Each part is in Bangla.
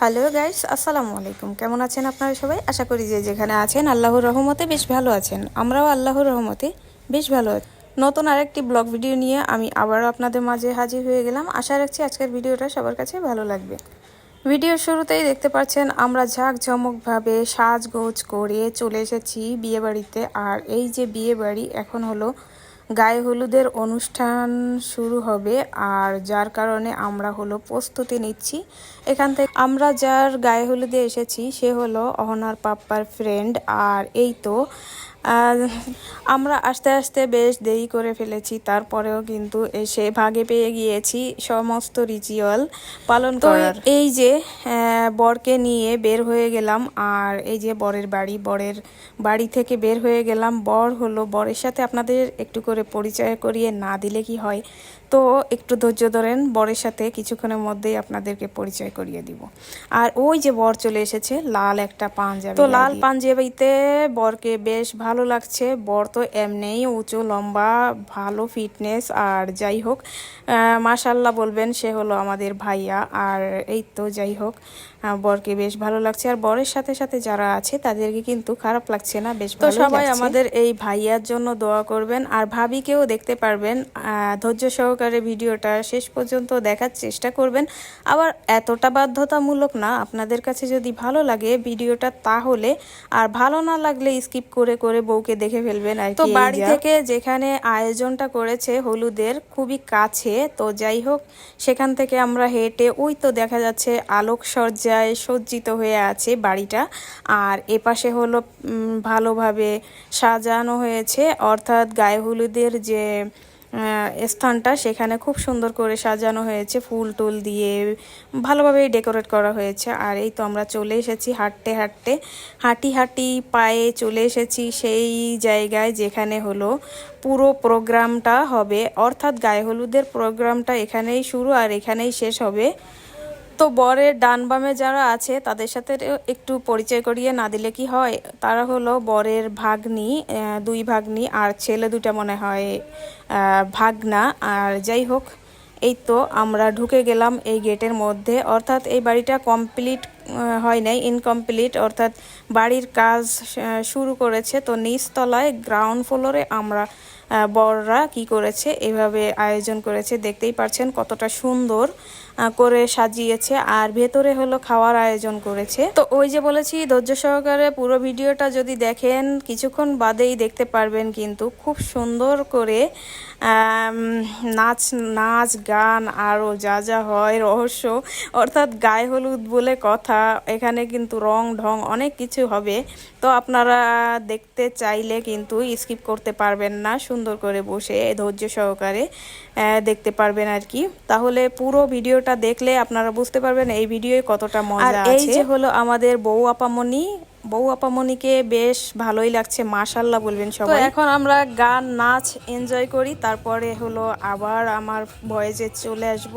হ্যালো গাইস আসসালামু আলাইকুম। কেমন আছেন আপনারা সবাই? আশা করি যে যেখানে আছেন আল্লাহর রহমতে বেশ ভালো আছেন। আমরাও আল্লাহর রহমতে বেশ ভালো আছি। নতুন আরেকটি ব্লগ ভিডিও নিয়ে আমি আবারও আপনাদের মাঝে হাজির হয়ে গেলাম। আশা রাখছি আজকের ভিডিওটা সবার কাছে ভালো লাগবে। ভিডিওর শুরুতেই দেখতে পাচ্ছেন, আমরা ঝাঁকঝমকভাবে সাজগোজ করে চলে এসেছি বিয়েবাড়িতে। আর এই যে বিয়েবাড়ি, এখন হলো গায়ে হলুদের অনুষ্ঠান শুরু হবে, আর যার কারণে আমরা হলো প্রস্তুতি নিচ্ছি। এখান থেকে আমরা যার গায়ে হলুদে এসেছি, সে হলো অহনার পাপ্পার ফ্রেন্ড আর এই তো আর আমরা আস্তে আস্তে বেশ দেরি করে ফেলেছি তারপরেও কিন্তু এসে ভাগে পেয়ে গিয়েছি সমস্ত রিচুয়াল পালন করার। এই যে বরকে নিয়ে বের হয়ে গেলাম আর এই যে বরের বাড়ি বরের বাড়ি থেকে বের হয়ে গেলাম। বর হলো বরের সাথে আপনাদের একটু করে পরিচয় করিয়ে না দিলে কি হয়? তো একটু ধৈর্য ধরেন বরের সাথে কিছুক্ষণের মধ্যেই আপনাদেরকে পরিচয় করিয়ে দিব। আর ওই যে বর চলে এসেছে লাল একটা পাঞ্জাবি তো লাল পাঞ্জাবিতে বরকে বেশ ভালো লাগছে। বর তো এমনিই উঁচু লম্বা ভালো ফিটনেস আর যাই হোক মাশাল্লাহ বলবেন সে হলো আমাদের ভাইয়া। আর এই তো যাই হোক বরকে বেশ ভালো লাগছে। আর বরের সাথে সাথে যারা আছে তাদেরকে কিন্তু খারাপ লাগছে না বেশ তো সবাই আমাদের এই ভাইয়ার জন্য দোয়া করবেন। আর ভাবিকেও দেখতে পারবেন ধৈর্য সহকারে ভিডিওটা শেষ পর্যন্ত দেখার চেষ্টা করবেন। আবার এতটা বাধ্যতামূলক না আপনাদের কাছে যদি ভালো লাগে ভিডিওটা তাহলে আর ভালো না লাগলে স্কিপ করে করে বউকে দেখে ফেলবেন আর তো বাড়ি থেকে যেখানে আয়োজনটা করেছে হলুদের খুবই কাছে। তো যাই হোক সেখান থেকে আমরা হেঁটে ওই তো দেখা যাচ্ছে আলোকসজ্জায় সজ্জিত হয়ে আছে বাড়িটা। আর এপাশে হলো ভালোভাবে সাজানো হয়েছে। অর্থাৎ গায়ে হলুদের যে স্থানটা, সেখানে খুব সুন্দর করে সাজানো হয়েছে। ফুল টুল দিয়ে ভালোভাবে ডেকোরেট করা হয়েছে। আর এই তো আমরা চলে এসেছি হাঁটতে হাঁটতে। হাঁটি হাঁটি পায়ে চলে এসেছি সেই জায়গায় যেখানে হলো পুরো প্রোগ্রামটা হবে। অর্থাৎ গায়ে হলুদের প্রোগ্রামটা এখানেই শুরু আর এখানেই শেষ হবে। তো বরের ডান বামে যারা আছে, তাদের সাথে একটু পরিচয় করিয়ে না দিলে কি হয়? তারা হলো বরের ভাগ্নি দুই ভাগ্নি আর ছেলে দুটা মনে হয় ভাগনা। আর যাই হোক, এই তো আমরা ঢুকে গেলাম এই গেটের মধ্যে। অর্থাৎ এই বাড়িটা কমপ্লিট হয় নাই ইনকমপ্লিট অর্থাৎ বাড়ির কাজ শুরু করেছে। তো নিচতলায় গ্রাউন্ড ফ্লোরে আমরা বড়রা কি করেছে, এভাবে আয়োজন করেছে। দেখতেই পাচ্ছেন কতটা সুন্দর। করে সাজিয়েছে আর ভেতরে হলো খাওয়ার আয়োজন করেছে। তো ওই যে বলেছি, ধৈর্য সহকারে পুরো ভিডিওটা যদি দেখেন, কিছুক্ষণ বাদেই দেখতে পারবেন কিন্তু খুব সুন্দর করে নাচ নাচ, গান আরও যা যা হয়, রহস্য, অর্থাৎ গায়ে হলুদ বলে কথা, এখানে কিন্তু রং ঢং অনেক কিছু হবে। তো আপনারা দেখতে চাইলে কিন্তু স্কিপ করতে পারবেন না, সুন্দর করে বসে ধৈর্য সহকারে দেখতে পারবেন আর কি। তাহলে পুরো ভিডিওটা দেখলে আপনারা বুঝতে পারবেন এই ভিডিও কতটা মজা আছে এই যে হলো আমাদের বউ আপামনি বউ আপামনিকে বেশ ভালোই লাগছে মাশাল্লাহ বলবেন সবাই। এখন আমরা গান নাচ এনজয় করি তারপরে হলো আবার আমার ভয়েসে চলে আসব।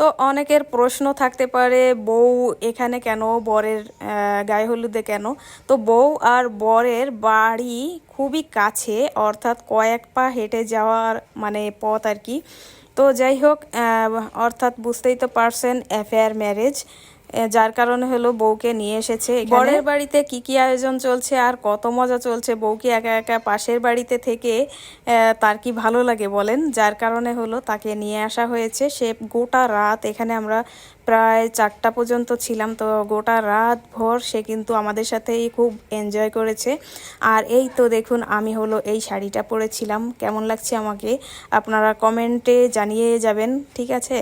তো অনেকের প্রশ্ন থাকতে পারে, বউ এখানে কেন, বরের গায়ে হলুদে কেন? তো বউ আর বরের বাড়ি খুবই কাছে, অর্থাৎ কয়েক পা হেঁটে যাওয়ার মানে পথ আর কি। তো যাই হোক অর্থাৎ বুঝতেই তো পারছেন অ্যাফেয়ার ম্যারেজ যার কারণে হলো বউকে নিয়ে এসেছে বরের বাড়িতে কি কি আয়োজন চলছে আর কত মজা চলছে? বউকে একা একা পাশের বাড়িতে থেকে তার কি ভালো লাগে বলেন? যার কারণে হলো তাকে নিয়ে আসা হয়েছে। সে গোটা রাত এখানে আমরা প্রায় চারটা পর্যন্ত ছিলাম। তো গোটা রাত ভর সে কিন্তু আমাদের সাথেই খুব এনজয় করেছে। আর এই তো দেখুন, আমি হলো এই শাড়িটা পরেছিলাম। কেমন লাগছে আমাকে? আপনারা কমেন্টে জানিয়ে যাবেন, ঠিক আছে?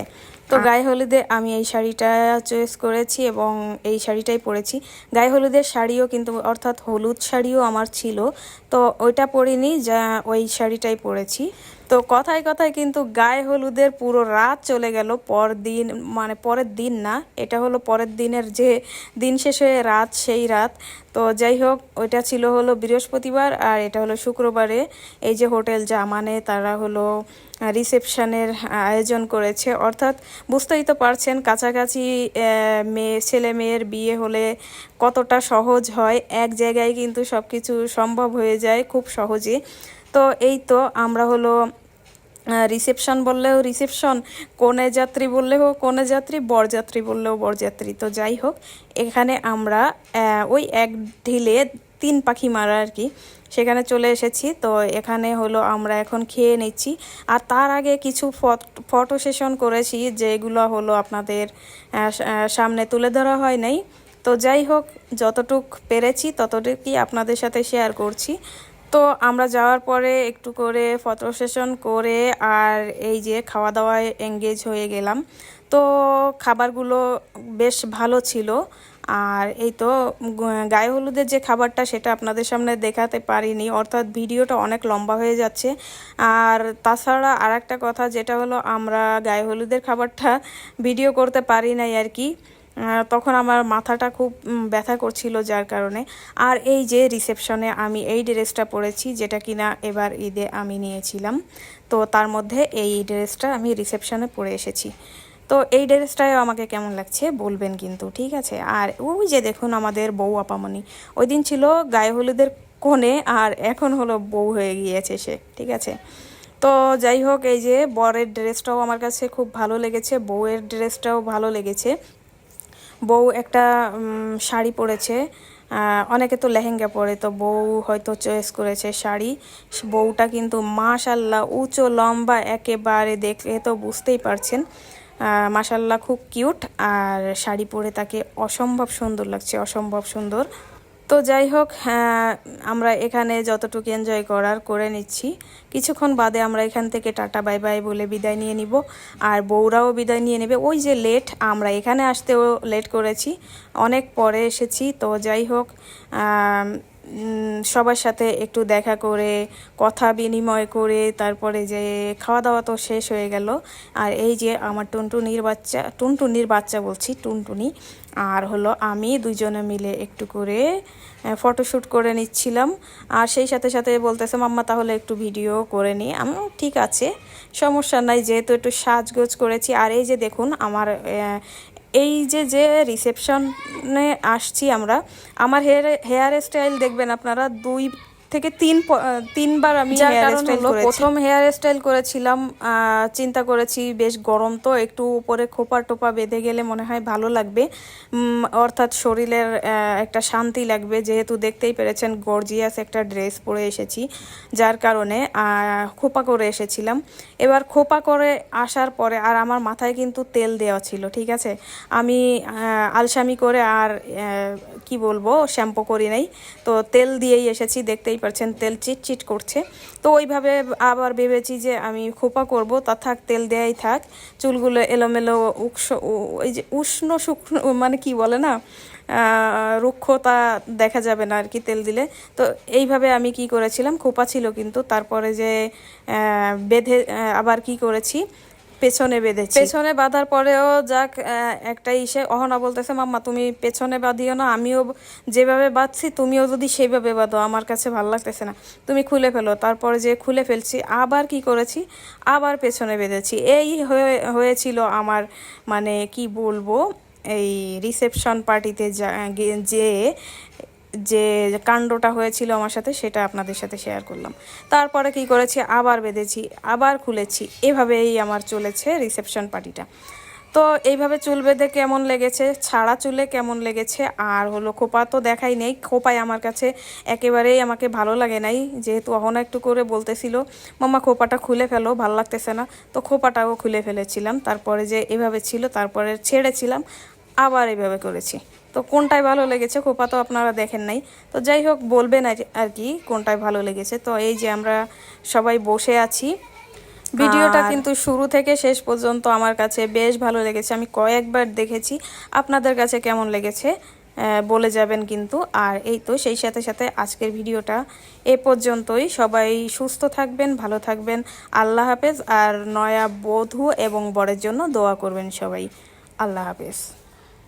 তো গায়ে হলুদে আমি এই শাড়িটা চয়েস করেছি এবং এই শাড়িটাই পরেছি। গায়ে হলুদের শাড়িও কিন্তু অর্থাৎ হলুদ শাড়িও আমার ছিল তো ওইটা পরিনি যা ওই শাড়িটাই পরেছি। তো কথায় কথায় কিন্তু গায়ে হলুদের পুরো রাত চলে গেল পর দিন মানে পরের দিন না এটা হলো পরের দিনের যে দিন শেষে রাত সেই রাত। তো যাই হোক ওইটা ছিল হলো বৃহস্পতিবার আর এটা হলো শুক্রবারে। এই যে হোটেল জামানে তারা হলো রিসেপশনের আয়োজন করেছে। অর্থাৎ বুঝতেই তো পারছেন কাছাকাছি মেয়ে ছেলে মেয়ের বিয়ে হলে কতটা সহজ হয়। এক জায়গায় কিন্তু সব কিছু সম্ভব হয়ে যায় খুব সহজে। তো এই তো আমরা হলো রিসেপশন বললেও রিসেপশন কনে যাত্রী বললেও কনে যাত্রী, বরযাত্রী বললেও বরযাত্রী। তো যাই হোক, এখানে আমরা ওই এক ঢিলে তিন পাখি মারা আর কি। সেখানে চলে এসেছি। তো এখানে হলো আমরা এখন খেয়ে নিচ্ছি। আর তার আগে কিছু ফটো সেশন করেছি যেগুলো হলো আপনাদের সামনে তুলে ধরা হয় নাই তো যাই হোক, যতটুক পেরেছি ততটুকুই আপনাদের সাথে শেয়ার করছি। তো আমরা যাওয়ার পরে একটু করে ফটো সেশন করে আর এই যে খাওয়া দাওয়ায় এঙ্গেজ হয়ে গেলাম। তো খাবারগুলো বেশ ভালো ছিল। আর এই তো গায়ে হলুদের যে খাবারটা সেটা আপনাদের সামনে দেখাতে পারিনি, অর্থাৎ ভিডিওটা অনেক লম্বা হয়ে যাচ্ছে। আর তাছাড়া আর একটা কথা, যেটা হলো আমরা গায়ে হলুদের খাবারটা ভিডিও করতে পারি নাই আর কি তখন আমার মাথাটা খুব ব্যথা করছিল যার কারণে। আর এই যে রিসেপশনে আমি এই ড্রেসটা পরেছি, যেটা কিনা এবার ঈদে আমি নিয়েছিলাম, তো তার মধ্যে এই ড্রেসটা আমি রিসেপশনে পরে এসেছি। তো এই ড্রেসটাও আমাকে কেমন লাগছে বলবেন কিন্তু, ঠিক আছে? আর ওই যে দেখুন আমাদের বউ আপামনি। ওই দিন ছিল গায়ে হলুদের কোণে আর এখন হলো বউ হয়ে গিয়েছে সে, ঠিক আছে? তো যাই হোক, এই যে বরের ড্রেসটাও আমার কাছে খুব ভালো লেগেছে, বউয়ের ড্রেসটাও ভালো লেগেছে। বউ একটা শাড়ি পরেছে অনেকে তো লেহেঙ্গা পরে, তো বউ হয়তো চয়েস করেছে শাড়ি। বউটা কিন্তু মাশাল্লাহ উঁচু, লম্বা, একেবারে দেখলে তো বুঝতেই পারছেন। মাশাল্লাহ খুব কিউট। আর শাড়ি পরে তাকে অসম্ভব সুন্দর লাগছে, অসম্ভব সুন্দর। তো যাই হোক আমরা এখানে যতটুকু এনজয় করার করে নিচ্ছি। কিছুক্ষণ বাদে আমরা এখান থেকে টাটা, বাই বাই বলে বিদায় নিয়ে নিব। আর বউরাও বিদায় নিয়ে নেবে। ওই যে লেট আমরা এখানে আসতেও লেট করেছি। অনেক পরে এসেছি। তো যাই হোক সবার সাথে একটু দেখা করে, কথা বিনিময় করে, তারপরে যে খাওয়া দাওয়া তো শেষ হয়ে গেল। আর এই যে আমার টুনটুনির বাচ্চা টুনটুনির বাচ্চা বলছি, টুনটুনি। আর হলো আমি দুজনে মিলে একটু করে ফটোশ্যুট করে নিচ্ছিলাম। আর সেই সাথে সাথে বলতেছে, মাম্মা, তাহলে একটু ভিডিও করে নিই আমি ঠিক আছে, সমস্যা নাই, যেহেতু একটু সাজগোজ করেছি। আর এই যে দেখুন, আমার এই যে যে রিসেপশনে আসছি আমরা আমার হেয়ার হেয়ার স্টাইল দেখবেন আপনারা দুই থেকে তিন তিনবার আমি হেয়ার স্টাইল প্রথম হেয়ার স্টাইল করেছিলাম চিন্তা করেছি বেশ গরম তো একটু উপরে খোপা টোপা বেঁধে গেলে মনে হয় ভালো লাগবে। অর্থাৎ শরীরের একটা শান্তি লাগবে যেহেতু দেখতেই পেরেছেন গর্জিয়াস একটা ড্রেস পরে এসেছি যার কারণে খোপা করে এসেছিলাম। এবার খোপা করে আসার পরে আর আমার মাথায় কিন্তু তেল দেওয়া ছিল ঠিক আছে? আমি আলসামি করে আর কি বলব শ্যাম্পু করি নাই তো তেল দিয়েই এসেছি দেখতেই পাচ্ছেন তেল চিট চিট করছে। তো ওইভাবে আবার ভেবেছি যে আমি খোপা করব। তা থাক, তেল দেয়াই থাক। চুলগুলো এলোমেলো উৎস ওই যে উষ্ণ শুকনো মানে কি বলে না রুক্ষতা দেখা যাবে না আর কি তেল দিলে। তো এইভাবে আমি কি করেছিলাম, খোপা ছিল কিন্তু। তারপরে যে বেঁধে আবার কি করেছি পেছনে বেঁধেছি। পেছনে বাঁধার পরেও যাক একটা ইসে অহনা বলতেছে, মাম্মা, তুমি পেছনে বাঁধিও না, আমিও যেভাবে বাঁধছি, তুমিও যদি সেইভাবে বাঁধো, আমার কাছে ভালো লাগতেছে না। তুমি খুলে ফেলো। তারপরে যে খুলে ফেলছি, আবার কি করেছি? আবার পেছনে বেঁধেছি। এই হয়ে, হয়েছিল আমার মানে কি বলব, এই রিসেপশন পার্টিতে যে যে কাণ্ডটা হয়েছিল আমার সাথে, সেটা আপনাদের সাথে শেয়ার করলাম। তারপরে কি করেছি? আবার বেঁধেছি, আবার খুলেছি। এভাবেই আমার চলেছে রিসেপশন পার্টিটা তো এইভাবে চুল বেঁধে কেমন লেগেছে, ছাড়া চুলে কেমন লেগেছে, আর হলো খোপা তো দেখাই নেই। খোপায় আমার কাছে একেবারেই আমাকে ভালো লাগে নাই। যেহেতু অহনা একটু করে বলতেছিল, মাম্মা, খোপাটা খুলে ফেলো, ভালো লাগতেছে না। তো খোপাটাও খুলে ফেলেছিলাম। তারপরে যে এভাবে ছিল, তারপরে ছেড়েছিলাম, আবার এভাবে করেছি। তো কোনটায় ভালো লেগেছে খোপা তো আপনারা দেখেন নাই। তো যাই হোক বলবেন আর আর কি কোনটায় ভালো লেগেছে। তো এই যে আমরা সবাই বসে আছি। ভিডিওটা কিন্তু শুরু থেকে শেষ পর্যন্ত আমার কাছে বেশ ভালো লেগেছে। আমি কয়েকবার দেখেছি। আপনাদের কাছে কেমন লেগেছে? বলে যাবেন কিন্তু। আর এই তো সেই সাথে সাথে আজকের ভিডিওটা এ পর্যন্তই। সবাই সুস্থ থাকবেন ভালো থাকবেন। আল্লাহ হাফেজ। আর নয়া বধূ এবং বরের জন্য দোয়া করবেন সবাই। আল্লাহ হাফেজ।